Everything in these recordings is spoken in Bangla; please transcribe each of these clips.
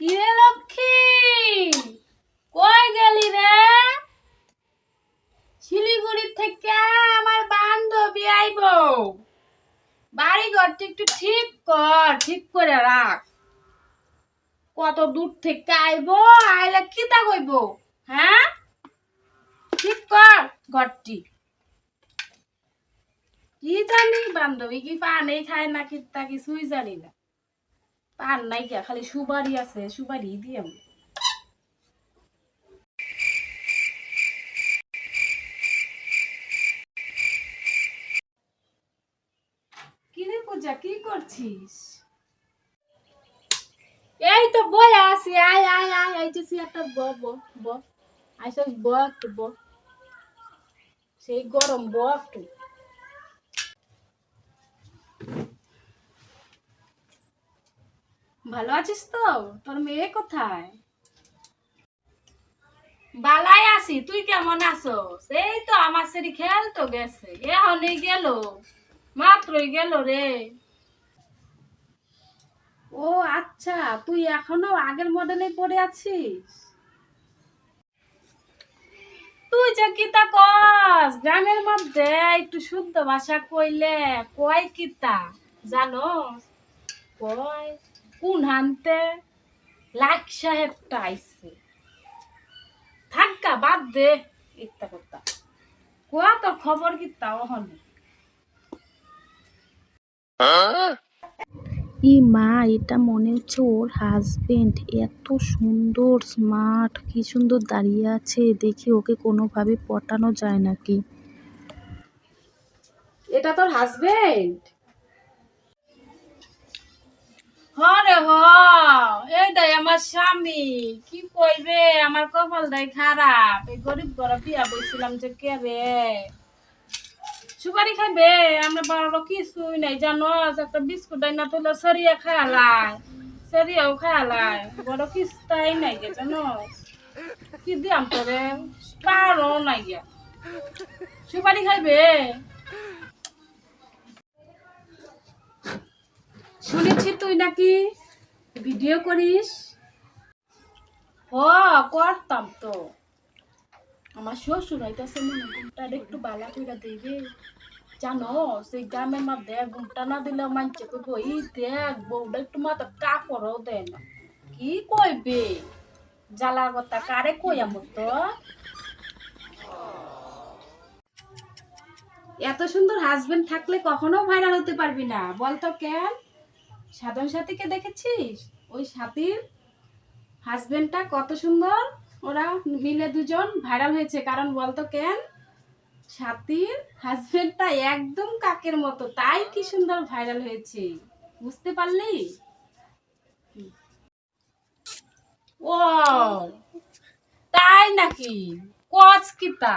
কিরে লক্ষ্মী? কই গেলি রে? শিলিগুড়ি থেকে আমার বান্ধবী আইব। বাড়ি ঘরটা একটু ঠিক কর, ঠিক করে রাখ। কত দূর থেকে আইব, আইলে কি তা কইব? হ্যাঁ? ঠিক কর ঘরটি। কি জানি, বান্ধবী কি পানে খায় না কি তা কিছুই জানি না। পান নাই কিয়া খালি সুপারি আছে কিরে পূজা, কি করছিস? এই তো বই আইতেছি একটা ব ব একটু সেই গরম ব একটু ভালো আছিস তো? তোর মেয়ে কোথায়? বালাই আছি, তুই কেমন আছো সেই তো আমার সেরি খেয়াল তো গেছে এখনই গেল, মাত্রই গেল রে। ও আচ্ছা তুই এখনও আগের মডেলে পড়ে আছিস? তুই যে কিতা কস? গ্রামের মধ্যে একটু শুদ্ধ ভাষা কইলে কয় কিতা জানো কয়? কোন হানতে? লাখ সাহেবটা আইছে। থাক্কা বাদ দে ইত্যা করতা। কোয়া তোর খবর কিতা ওহনে ই মা এটা মনে হচ্ছে ওর হাজবেন্ড এত সুন্দর স্মার্ট কি সুন্দর দাঁড়িয়ে আছে। দেখি ওকে কোনোভাবে পটানো যায় নাকি? এটা তোর হাজবেন্ড হরে হ এইটাই আমার স্বামী, কি কইবে? আমার কপালটাই খারাপ। এই গরিব ঘরে বিয়া বইছিলাম যে কে রে? সুপারি খাইবে? আমরা বড় কিছুই নাই, জানো? একটা বিস্কুট আইনা তুলে সরিয়ে খায়ালাই সরিয়েও খায়ালাই বড় কিস্তাই নাই গে, জানো? কি দিয়াম তোরে? পারো নাই গিয়া সুপারি খাইবে? শুনেছি তুই নাকি ভিডিও করিস? হ, করতাম তো। আমার শ্বশুর হইতেছে মনে ঘুমটা একটু বালা কইরা দিবে জানো, সেই গ্রামের মধ্যে ঘুমটা না দিলে মানছে কইব ই দেখ, বউটা একটু মাথা কাপড়ও দেয় না। কি কইবে? জ্বালার কথা কারে কই আমার তো? এত সুন্দর হাজবেন্ড থাকলে কখনো ভাইরাল হতে পারবি না, বলতো কেন? সাধন সাথীকে দেখেছিস? ওই সাথীর হাজবেন্ডটা কত সুন্দর। ওরা মিলে দুজন ভাইরাল হয়েছে। কারণ বলতো কেন? সাথীর হাজবেন্ডটা একদম কাকের মতো। তাই কি সুন্দর ভাইরাল হয়েছে। বুঝতে পারলি? ও তাই নাকি? কচ কিতা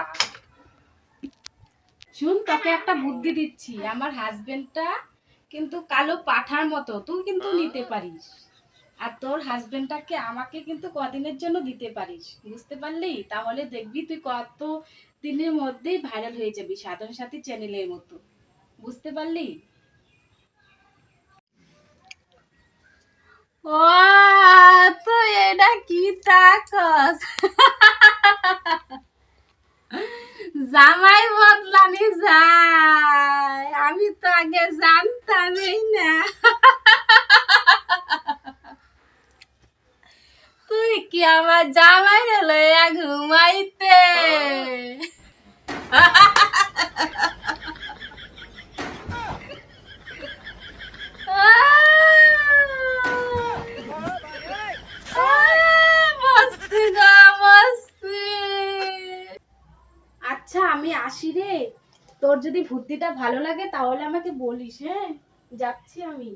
শুন, তোকে একটা বুদ্ধি দিচ্ছি। আমার হাজবেন্ডটা কিন্তু কালো পাঠার মতো তুই কিন্তু নিতে পারিস। আর তোর হাজবেন্ডটাকে আমাকে কিন্তু কদিনের জন্য দিতে পারিস বুঝতে পারলি? তাহলে দেখবি তুই কত দিনের মধ্যেই ভাইরাল হয়ে যাবি সাধন সাথী চ্যানেলের মতো বুঝতে পারলি? ও তুই এটা কি তাকস? জামাই বদলানি কি আমার জামাই লইয়া ঘুমাইতে? আচ্ছা আমি আসি রে। তোর যদি বুদ্ধিটা ভালো লাগে তাহলে আমাকে বলিস হ্যাঁ? যাচ্ছি আমি।